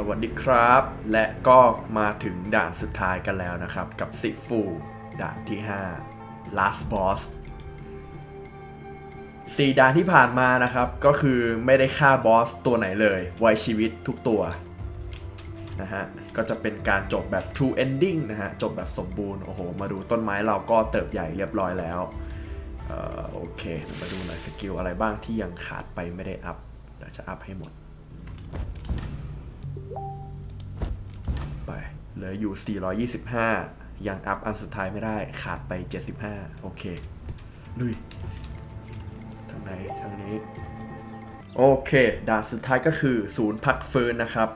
สวัสดีครับ และก็มาถึงด่านสุดท้ายกันแล้วนะครับ กับซิฟูด่านที่ 5 last boss สี่ด่านที่ผ่านมานะครับ ก็คือไม่ได้ฆ่าบอสตัวไหนเลย ไว้ชีวิตทุกตัวนะฮะ ก็จะเป็นการจบแบบ true ending นะฮะ จบแบบสมบูรณ์ โอ้โห มาดูต้นไม้เราก็เติบใหญ่เรียบร้อยแล้วเอ่อโอเค มาดูหน่อยสกิลอะไรบ้างที่ยังขาดไปไม่ได้อัพเดี๋ยวจะอัพให้หมด เหลืออยู่ 425 ยังอัพอันสุดท้ายไม่ได้ขาดไป 75 โอเค ลุย ทางไหน ทางนี้ โอเค ด่านสุดท้ายก็คือศูนย์พักฟื้นนะครับ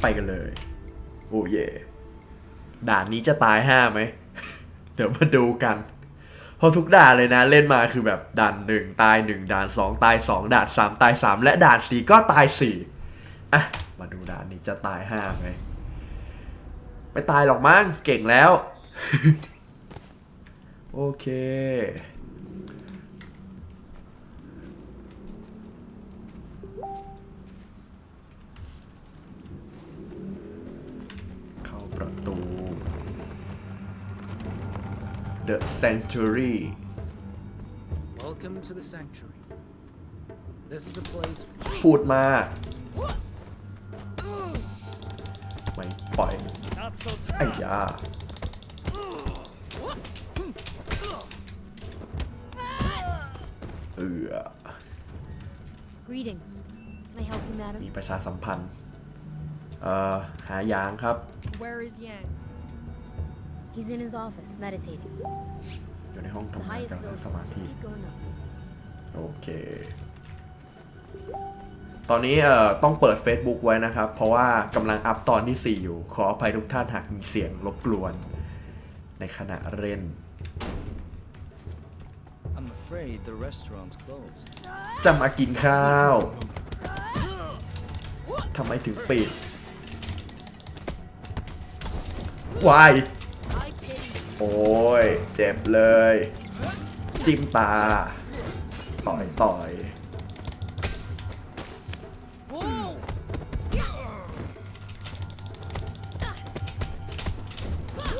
ไปกันเลย โอ้เย่ด่านนี้จะตายห้าไหม เดี๋ยวมาดูกันเพราะทุกด่านเลยนะเล่นมาคือแบบด่านหนึ่งตายหนึ่งด่านสองตายสองด่านสามตายสามและด่านสี่ก็ตายสี่อะ มาดูด่านนี้จะตายห้าไหม ไม่ตายหรอกมั้งเก่งแล้ว โอเคเข้าประตู The Sanctuary Welcome to the sanctuary. This is a place พูดมา ไม่ปล่อย not so ไอ้ยาเออ Greetings. Can I help you, มี madam? ประชาสัมพันธ์เอ่อหายางครับ Where is Yang? He's in his office, meditating. อยู่ในห้อง It's ทำ the งาน highest กำลัง building. สมาธิ Just keep going up. โอเค ตอนนี้เอ่อต้องเปิด Facebook ไว้นะครับ เพราะว่ากำลังอัพตอนที่ 4 อยู่ ขออภัยทุกท่านหากมีเสียงรบกวน ในขณะเล่น I'm afraid the restaurant's closed. จะมากินข้าวทำไมถึงปิดวาย I pity. โอ้ย เจ็บเลย จิ้มตา ต่อยต่อย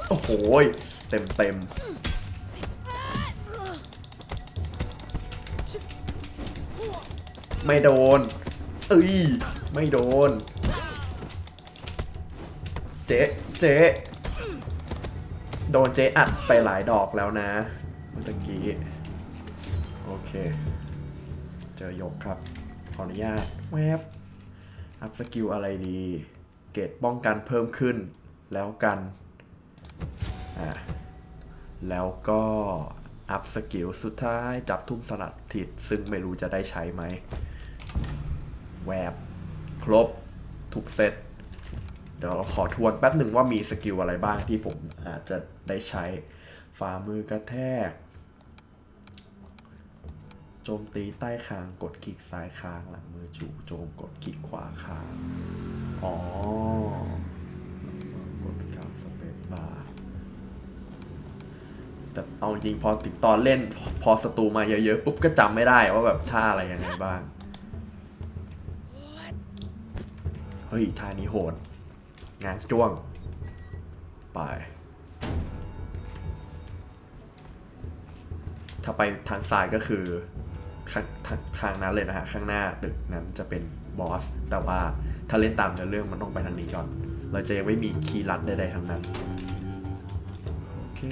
โอ้โหเต็มเต็มไม่โดน เอ้ย ไม่โดน เจ๊เจ๊โดนเจ๊อัดไปหลายดอกแล้วนะ เมื่อกี้ โอเค เจอยกครับ ขออนุญาตแวบอัพสกิลอะไรดี เกรดป้องกันเพิ่มขึ้นแล้วกัน อะแล้วก็อัพสกิลสุดท้ายจับทุ่มสลัดทิศซึ่งไม่รู้จะได้ใช้ไหมแวบครบทุกเซตเดี๋ยวเราขอทวนแป๊บหนึ่งว่ามีสกิลอะไรบ้างที่ผมอาจจะได้ใช้ฝ่ามือกระแทก โจมตีใต้คางกดคลิกซ้ายค้างหลังมือจูโจมกดคลิกขวาค้าง อ๋อกดกลางสเปซบาร์ แต่เอาจริงพอติดตอนเล่นพอศัตรูมาเยอะๆปุ๊บก็จำไม่ได้ว่าแบบท่าอะไรยังไงบ้าง เฮ้ยท่านี้โหด งานจ้วง ไป ถ้าไปทางซ้ายก็คือข้างทางทางนั้นเลยนะฮะ ข้างหน้าตึกนั้นจะเป็นบอส แต่ว่าถ้าเล่นตามเนื้อเรื่องมันต้องไปทางนี้ก่อน เราจะยังไม่มีคีย์ลัดใดๆทั้งนั้น โอเค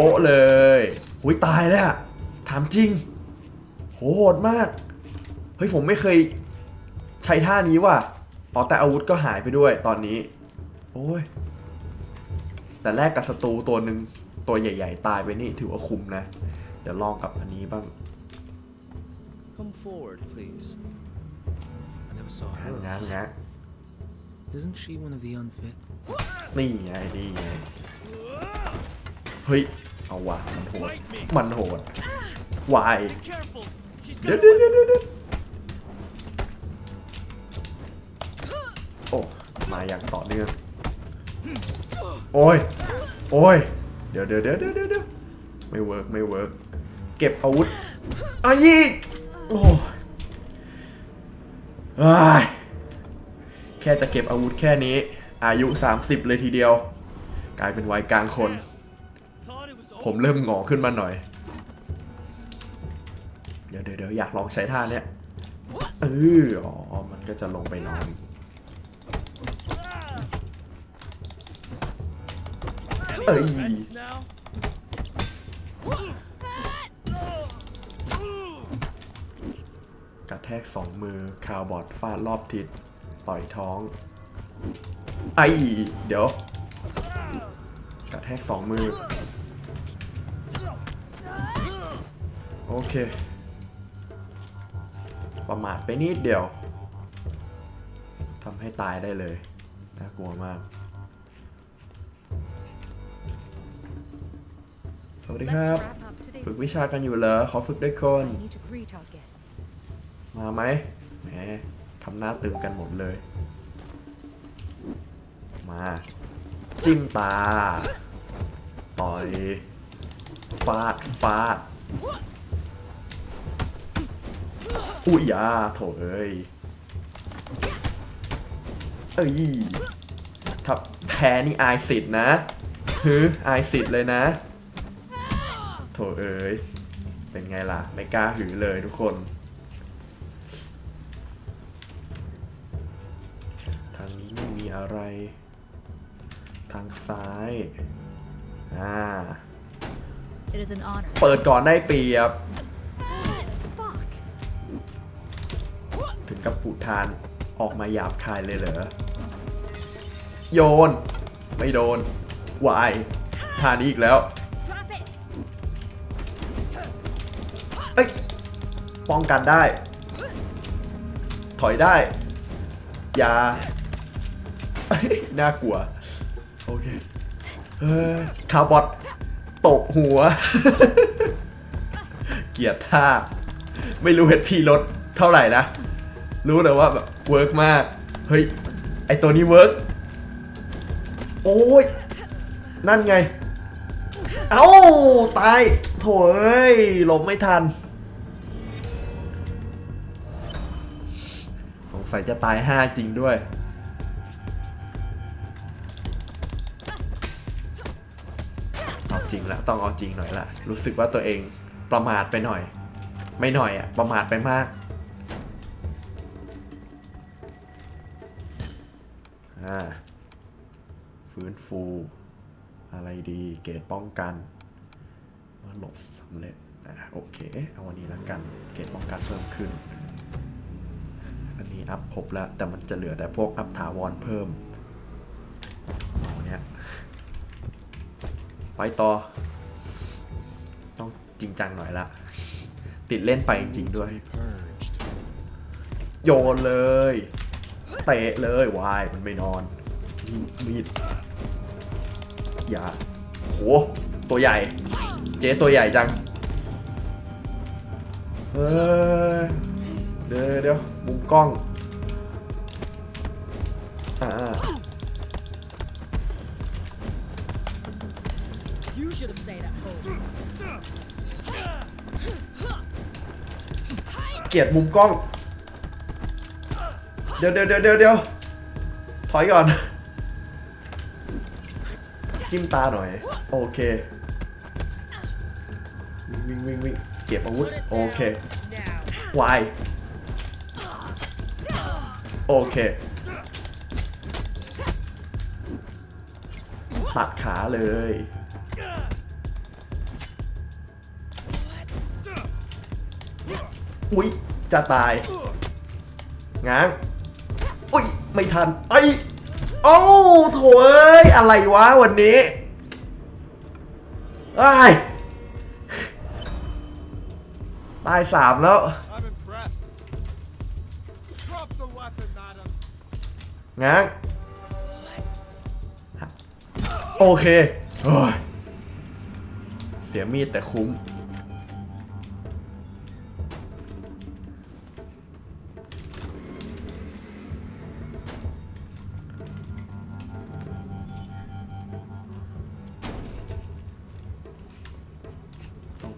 โชะเลยหุยตายแล้วอะถามจริงโหโหดมาก เฮ้ยผมไม่เคยใช้ท่านี้ว่ะอ๋อแต่อาวุธก็หายไปด้วยตอนนี้ โอ้ย แต่แรกกับศัตรูตัวหนึ่งตัวใหญ่ ๆ ตายไปนี่ถือว่าคุ้มนะ เดี๋ยวลองกับอันนี้บ้าง Come forward, please. I never saw ง้าง her. ง้างง้าง Isn't she one of the unfit? นี่ไงนี่ไงเฮ้ย เอาวะมันโหดมันโหดวายเดี๋ยวเดี๋ยวเดี๋ยวเดี๋ยวโอ้มาอย่างต่อเนื่องโอ้ยโอ้ยเดี๋ยวเดี๋ยวเดี๋ยวเดี๋ยวเดี๋ยวไม่เวิร์กไม่เวิร์กเก็บอาวุธอายีโอ้ยแค่จะเก็บอาวุธแค่นี้ อายุ 30 เลยทีเดียว กลายเป็นวัยกลางคน ผมเริ่มงอขึ้นมาหน่อย เดี๋ยวเดี๋ยวอยากลองใช้ท่าเนี้ยเอออ๋อ มันก็จะลงไปนอน เอ้ยกระแทกสองมือคาวบอดฟาดรอบทิศต่อยท้อง ไอเดี๋ยว กระแทกสองมือ โอเค ประมาทไปนิดเดียวทำให้ตายได้เลยน่ากลัวมาก สวัสดีค Let's รับ wrap up today's ฝึกวิชากันอยู่เหรอขอฝึกด้วยคน I need to greet our guest. มาไหมแหมทำหน้าตึงกันหมดเลย มา จิ้มตา ต่อย ฟาด ฟาด อุ้ยอยาโถเอ้ย เอ้ยถ้าแพ้นี่อายสิทธิ์นะฮึอายสิทธิ์เลยนะ โถเอ้ย เป็นไงล่ะ ไม่กล้าหือเลยทุกคน ทางนี้ไม่มีอะไร ทางซ้าย อ่า It is an honor. เปิดก่อนได้เปรียบ ถึงกับปุทานออกมาหยาบคายเลยเหรอ โยน ไม่โดนวายท่านี้อีกแล้วเอ้ยป้องกันได้ ถอยได้ อย่าน่ากลัว โอเคเฮ้ยคาร์บอทตกหัว เกียดท่า ไม่รู้เห็ดพีลดเท่าไหร่นะ รู้แต่ว่าแบบเวิร์กมาก เฮ้ย ไอตัวนี้เวิร์กโอ้ย นั่นไง เอ้า ตาย โถเอ้ยหลบไม่ทัน สงสัยจะตายห้าจริงด้วย เอาจริงละต้องเอาจริงหน่อยละ รู้สึกว่าตัวเองประมาทไปหน่อย ไม่หน่อยอะประมาทไปมาก อ่าฟื้นฟู อะไรดี เกรดป้องกันมื่อหลบสำเร็จอะโอเค เอาวันนี้ละกัน เกรดป้องกันเพิ่มขึ้น อันนี้อัพครบแล้ว แต่มันจะเหลือแต่พวกอัพถาวรเพิ่มเอาเนี้ยไปต่อ ต้องจริงจังหน่อยละ ติดเล่นไปจริงด้วย โยนเลย เตะเลยวายมันไม่นอนยิงมีดอย่าโหตัวใหญ่ เจ๊ตัวใหญ่จังเฮ้ยเดี๋ยวเดี๋ยวมุมกล้องอ่า You should have stayed at home. เกลียดมุมกล้อง เดี๋ยวเดี๋ยวเดี๋ยวเดี๋ยวเดี๋ยวถอยก่อน จิ้มตาหน่อย โอเค วิ่งวิ่งวิ่งเก็บอาวุธ โอเควายโอเค ตัดขาเลย อุ๊ย จะตาย ง้าง ไม่ทันไอ้โอ้าโถเอ้ย อะไรวะวันนี้ไอ้ายตายสามแล้ว I'm impressed. Drop the weapon, madam. ง้างโอเคโอ้ยเสียมีดแต่คุ้ม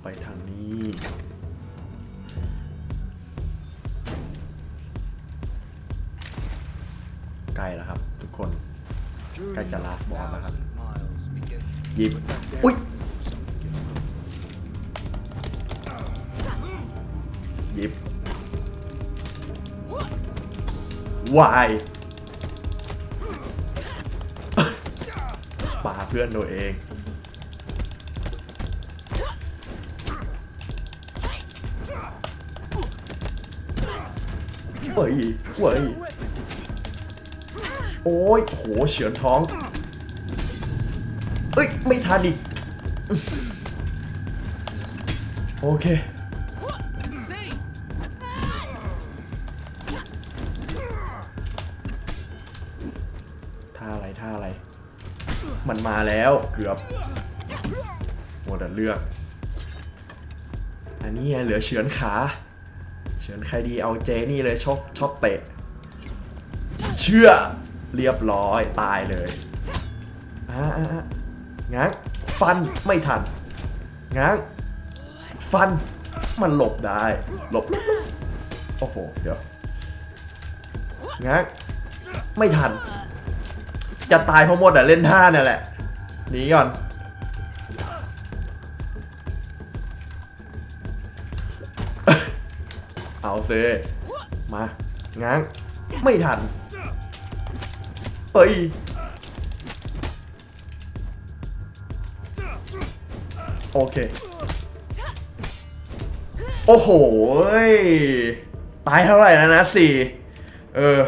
ไปทางนี้ใกล้แล้วครับ ทุกคน ใกล้จะลาสบอลแล้วครับ Thousand miles begin หยิบ with that อุ้ย damn something gets close. หยิบวายป่าเพื่อนตัวเอง ยเว้ยโอ้ยโหเฉือนท้อง เอ้ย ไม่ทันอีก โอเค ท่าอะไร ท่าอะไร มันมาแล้วเกือบหมดแต่เลือก อันนี้เหลือเฉือนขา เฉือนใครดีเอาเจนี่เลยชอบชอบเตะ เชื่อเรียบร้อยตายเลยอ่าอ่าอ่าง้างฟันไม่ทัน ง้างฟันมันหลบได้ หลบ โอ้โห เดี๋ยว ง้างไม่ทัน จะตายเพราะหมดอะเล่นท่าเนี่ยแหละหนีก่อน เอาเซมาง้าง ไม่ทันเอ้ยโอเค โอ้โหตายเท่าไหร่แล้วนะสี่เออ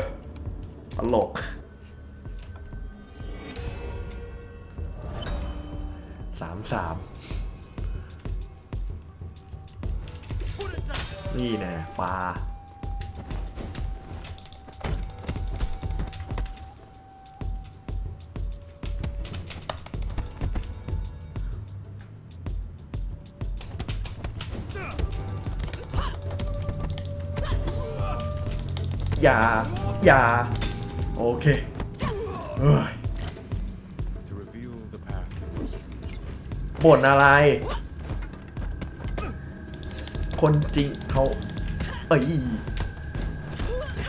ตลกสามสาม นี่แน่ปลาอย่า อย่า โอเคเฮ้ย To reveal the path was true. บ่นอะไร คนจริงเขาเอ้ย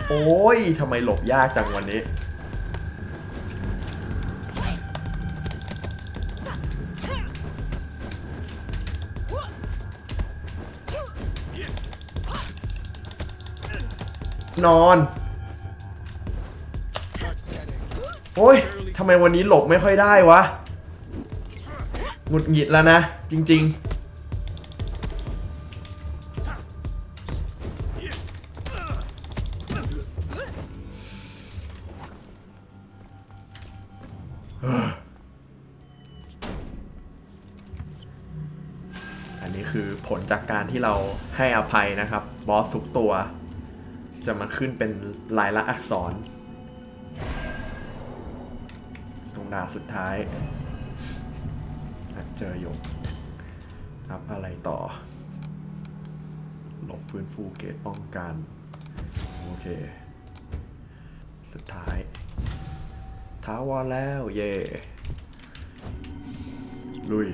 โอ้ยทำไมหลบยากจังวันนี้ นอน โอ้ยทำไมวันนี้หลบไม่ค่อยได้วะหงุดหงิดแล้วนะ จริง ๆ ให้อภัยนะครับ บอสสุกตัว จะมาขึ้นเป็นลายละอักษร ตรงดาสุดท้าย เจอหยกอัพอะไรต่อ หลบฟื้นฟูเกตป้องกัน โอเค สุดท้ายท้าวอนแล้ว เย่ลุย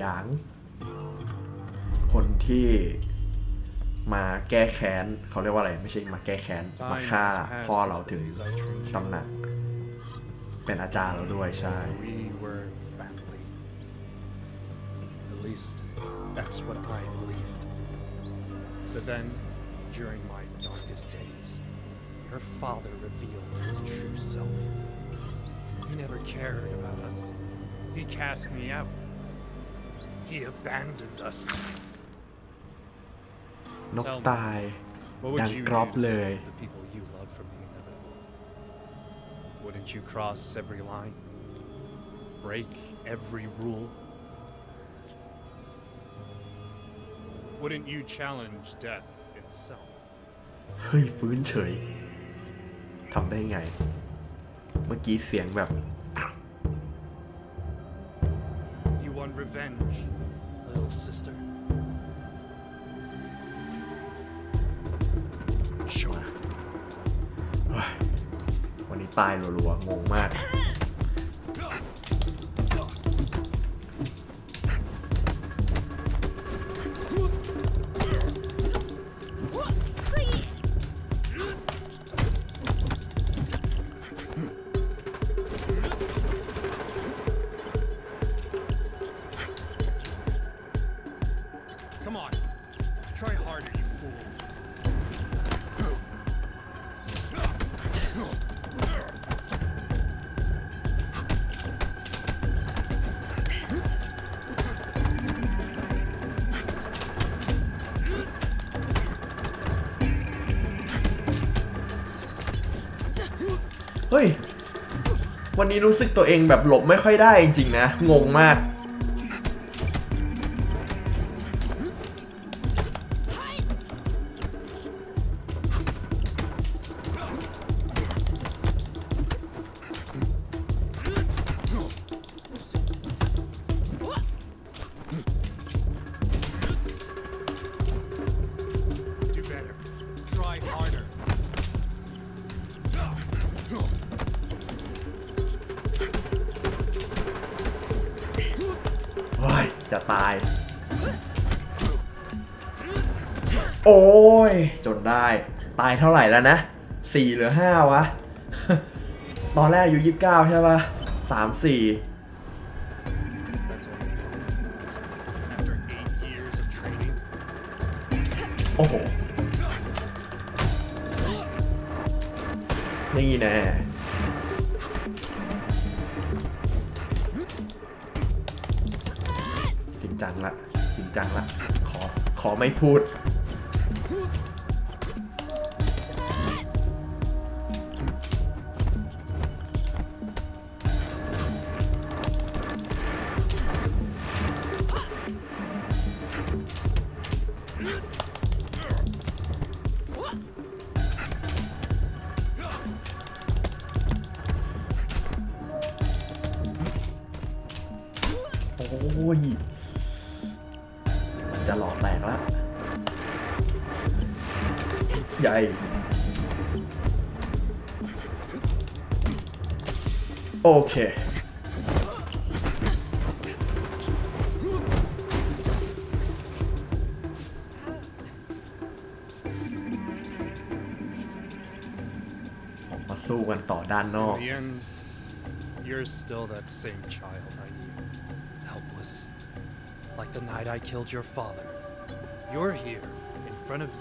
หยาง คนที่มาแก้แค้นเขาเรียกว่าอะไรไม่ใช่มาแก้แค้นมา Time ฆ่า has passed พ่อเรา since ถึง days I trained you. ตำหนัก เป็นอาจารย์เราด้วยใช่ We were family. At least, that's what I believed. But then, during my darkest days, your father revealed his true self. He never cared about us. He cast me out. He abandoned us. นก Tell me, ตาย What would Đang you crop do to lời. save the people you love from the inevitable? Wouldn't you cross every line? Break every rule? Wouldn't you challenge death itself? เฮ้ย ฟื้นเฉย ทำได้ไง เมื่อกี้เสียงแบบ You want revenge, little sister? Show เฮ้ยวันนี้ตายรัวๆงงมาก นนี้รู้สึกตัวเองแบบหลบไม่ค่อยได้จริงๆนะ งงมาก จะตาย โอ้ย จนได้ ตายเท่าไหร่แล้วนะสี่หรือห้าวะ ตอนแรกอายุยี่สิบเก้าใช่ปะสามสี่ ไม่พูด Okay. The end, you're still that same child I knew. Helpless. Like the night I killed your father. You're here, in front of me,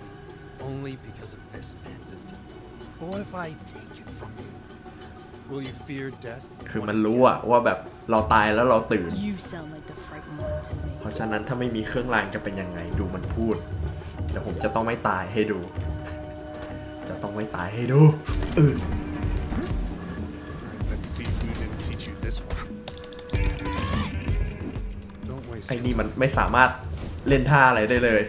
only because of this bandit. But what if I take it from you? Will you fear death? คือมัน once รู้ again? อะว่าแบบเราตายแล้วเราตื่น You sound like the frightened one to me. เพราะฉะนั้นถ้าไม่มีเครื่องรางจะเป็นยังไงดูมันพูดเดี๋ยวผมจะต้องไม่ตายให้ดู จะต้องไม่ตายให้ดูอือ Let's see who didn't teach you this one. Don't waste ไอ้ your นี่มันไม่สามารถเล่นท่าอะไรได้เลย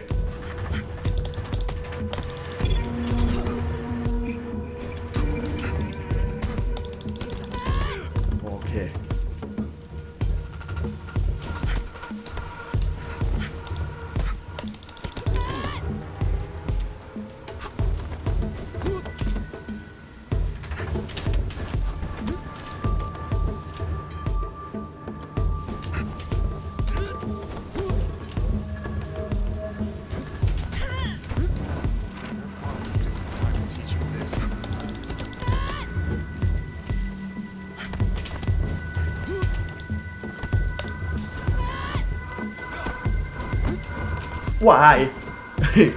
วาย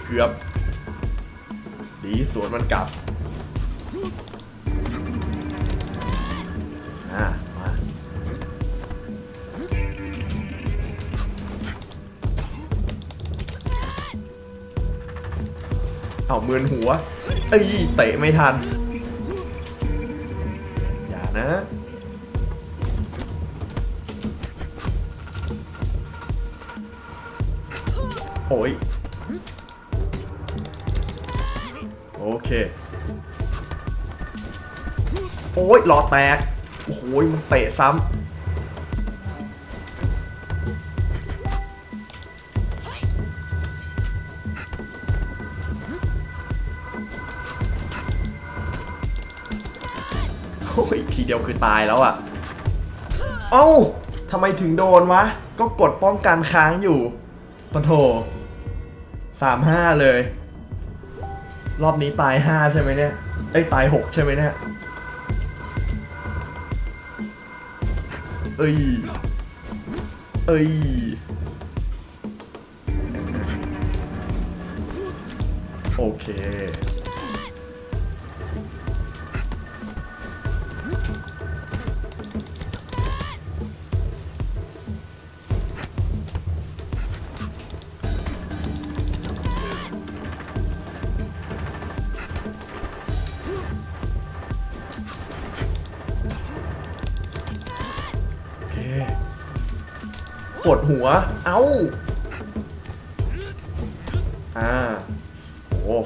เกือบ ดีสวนมันกลับมาเอาเมือนหัว เอ้ยเตะไม่ทัน หลอดแตก โอ้โหมันเตะซ้ำโอ้ยทีเดียวคือตายแล้วอะเอ้าทำไมถึงโดนวะ ก็กดป้องกันค้างอยู่ปะโถสามห้าเลย รอบนี้ตายห้าใช่ไหมเนี่ย เอ้ยตายหกใช่ไหมเนี่ย เอ้ย เอ้ย โอเค ปวดหัว เอ้า อ่า โอ้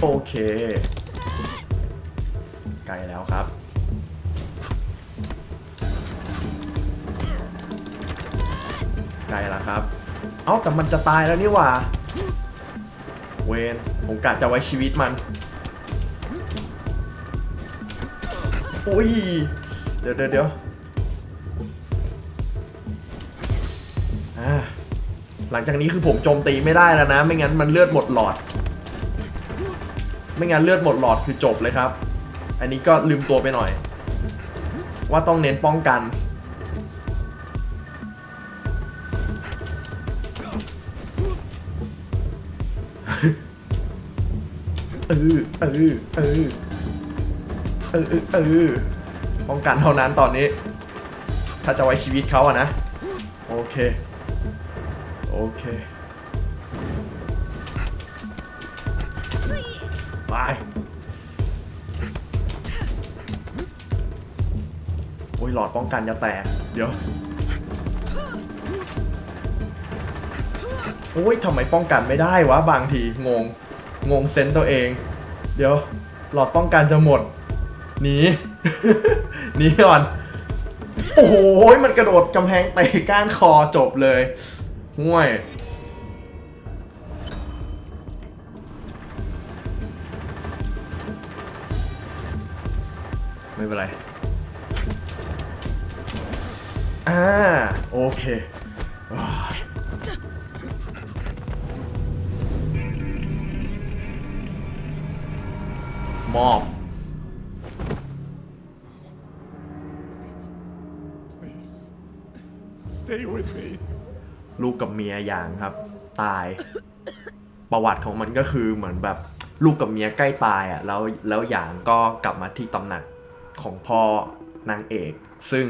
โอเค แต่มันจะตายแล้วนี่หว่า เวนผมกะจะไว้ชีวิตมัน โอ้ย เดี๋ยวเดี๋ยวเดี๋ยวหลังจากนี้คือผมโจมตีไม่ได้แล้วนะ ไม่งั้นมันเลือดหมดหลอด ไม่งั้นเลือดหมดหลอดคือจบเลยครับ อันนี้ก็ลืมตัวไปหน่อย ว่าต้องเน้นป้องกัน เออเออเออเออเออป้องกันเท่านั้นตอนนี้ ถ้าจะไว้ชีวิตเขาอะนะ โอเค โอเคไปโอ้ยหลอดป้องกันจะแตก เดี๋ยว โอ้ยทำไมป้องกันไม่ได้วะ บางที งง งงเซนส์ตัวเอง เดี๋ยวหลอดป้องกันจะหมด หนี หนีก่อน โอ้โห มันกระโดดกำแพงเตะก้านคอจบเลยห่วยไม่เป็นไร อ่า โอเค มอบ Please, stay with me. ลูกกับเมียอย่างครับ ตาย ประวัติของมันก็คือเหมือนแบบลูกกับเมียใกล้ตายอะแล้วแล้วหยางก็กลับมาที่ตำหนักของพ่อนางเอก ซึ่ง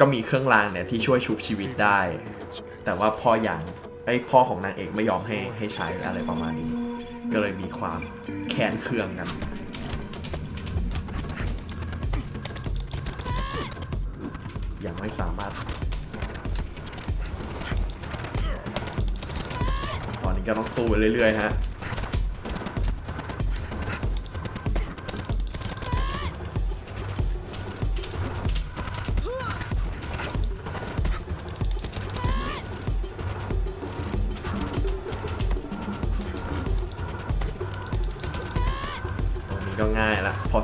ก็มีเครื่องรางเนี่ยที่ช่วยชุบชีวิตได้ แต่ว่าพ่อหยางไอ้ยพ่อของนางเอกไม่ยอมให้ให้ใช้อะไรประมาณนี้ ก็เลยมีความแค้นเคืองกัน ยังไม่สามารถ ตอนนี้ก็ต้องสู้ไปเรื่อยๆฮะ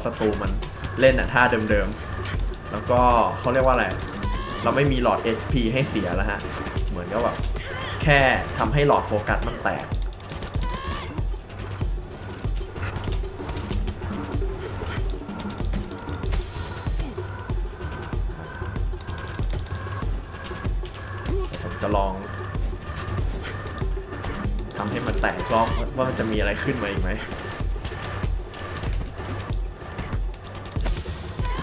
ศัตรูมันเล่นอะท่าเดิมๆ แล้วก็เขาเรียกว่าอะไร เราไม่มีหลอด HP ให้เสียแล้วฮะ เหมือนกับแบบแค่ทำให้หลอดโฟกัสมันแตก ผมจะลองทำให้มันแตกรอบว่ามันจะมีอะไรขึ้นมาอีกไหม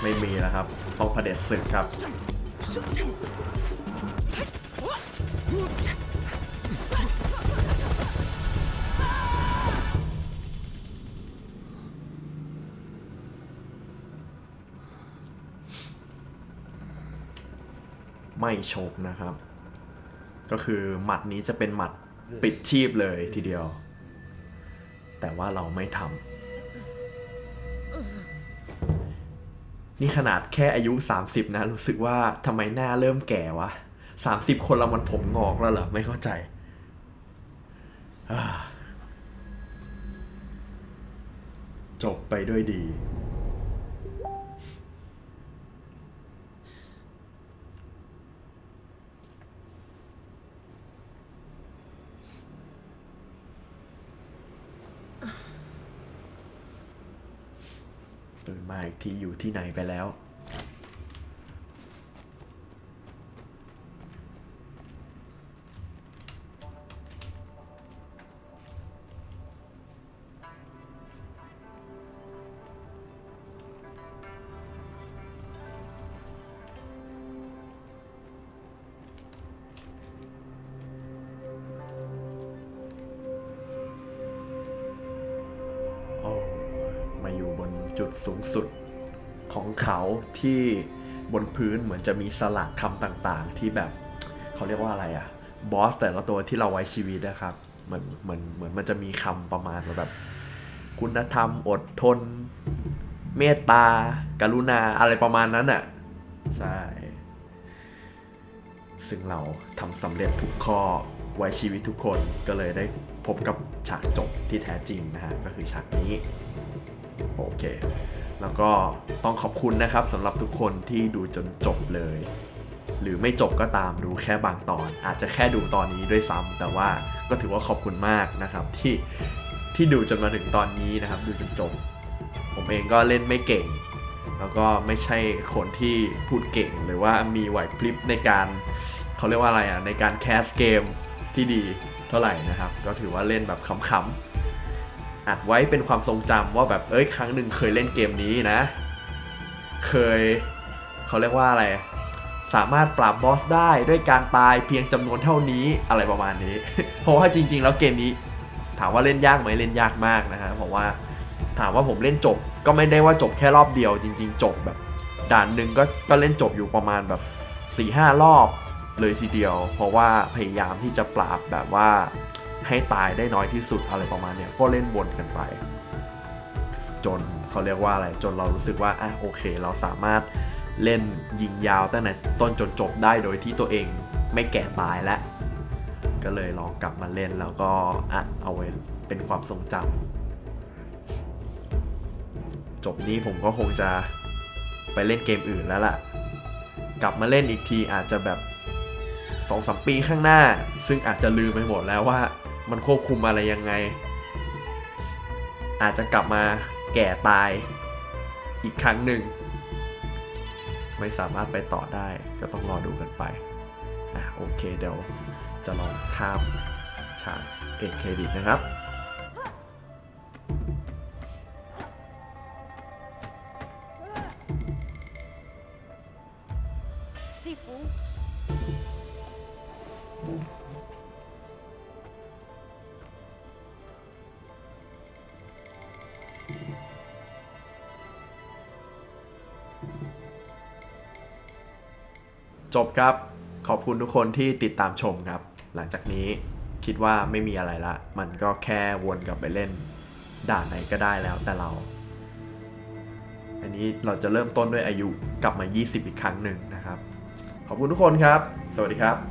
ไม่มีแล้วครับต้องเผด็จศึกครับ ไม่โชกนะครับ ก็คือหมัดนี้จะเป็นหมัดปิดชีพเลยทีเดียว แต่ว่าเราไม่ทำ นี่ขนาดแค่อายุ 30 นะ รู้สึกว่าทำไมหน้าเริ่มแก่วะ 30 คนเรามันผมงอกแล้วเหรอ ไม่เข้าใจ จบไปด้วยดี มาอีกทีอยู่ที่ไหนไปแล้ว สูงสุดของเขาที่บนพื้นเหมือนจะมีสลักคำต่างๆ ที่แบบเขาเรียกว่าอะไรอะบอสแต่ละตัวที่เราไว้ชีวิตนะครับ เหมือนเหมือนเหมือนมันจะมีคำประมาณแบบ คุณธรรมอดทน เมตตาการุณาอะไรประมาณนั้นอะใช่ ซึ่งเราทำสำเร็จทุกข้อไว้ชีวิตทุกคนก็เลยได้พบกับฉากจบที่แท้จริงนะฮะ ก็คือฉากนี้ โอเค แล้วก็ต้องขอบคุณนะครับสำหรับทุกคนที่ดูจนจบเลย หรือไม่จบก็ตามดูแค่บางตอน อาจจะแค่ดูตอนนี้ด้วยซ้ำแต่ว่าก็ถือว่าขอบคุณมากนะครับที่ที่ดูจนมาถึงตอนนี้นะครับ ดูจนจบ ผมเองก็เล่นไม่เก่ง แล้วก็ไม่ใช่คนที่พูดเก่งหรือว่ามีไหวพริบในการเขาเรียกว่าอะไรอะในการแคสเกมที่ดีเท่าไหร่นะครับ ก็ถือว่าเล่นแบบขำๆ อัดไว้เป็นความทรงจำว่าแบบเอ้ยครั้งหนึ่งเคยเล่นเกมนี้นะ เคยเขาเรียกว่าอะไร สามารถปราบบอสได้ด้วยการตายเพียงจำนวนเท่านี้อะไรประมาณนี้ เพราะว่าจริง ๆ แล้วเกมนี้ ถามว่าเล่นยากไหมเล่นยากมากนะฮะเพราะว่าถามว่าผมเล่นจบก็ไม่ได้ว่าจบแค่รอบเดียว จริง ๆ จบแบบ ด่านหนึ่งก็ก็เล่นจบอยู่ประมาณแบบ4ี่ห้ารอบเลยทีเดียว เพราะว่าพยายามที่จะปราบแบบว่า ให้ตายได้น้อยที่สุดอะไรประมาณเนี้ยก็เล่นวนกันไป จนเขาเรียกว่าอะไรจนเรารู้สึกว่าอะโอเค เราสามารถเล่นยิงยาวตั้งแต่ต้นจนจบได้โดยที่ตัวเองไม่แก่ตายแล้วก็เลยลองกลับมาเล่นแล้วก็อัดเอาไว้เป็นความทรงจำจบนี้ผมก็คงจะไปเล่นเกมอื่นแล้วล่ะ กลับมาเล่นอีกทีอาจจะแบบสองสามปีข้างหน้า ซึ่งอาจจะลืมไปหมดแล้วว่า มันควบคุมอะไรยังไง อาจจะกลับมาแก่ตายอีกครั้งหนึ่ง ไม่สามารถไปต่อได้ก็ต้องรอดูกันไปอะโอเคเดี๋ยวจะลองข้ามฉากเอ็นเครดิตนะครับ ครับ ขอบคุณทุกคนที่ติดตามชมครับ หลังจากนี้คิดว่าไม่มีอะไรละ มันก็แค่วนกลับไปเล่น ด่านไหนก็ได้แล้วแต่เรา อันนี้เราจะเริ่มต้นด้วยอายุกลับมา 20 อีกครั้งหนึ่งนะครับ ขอบคุณทุกคนครับ สวัสดีครับ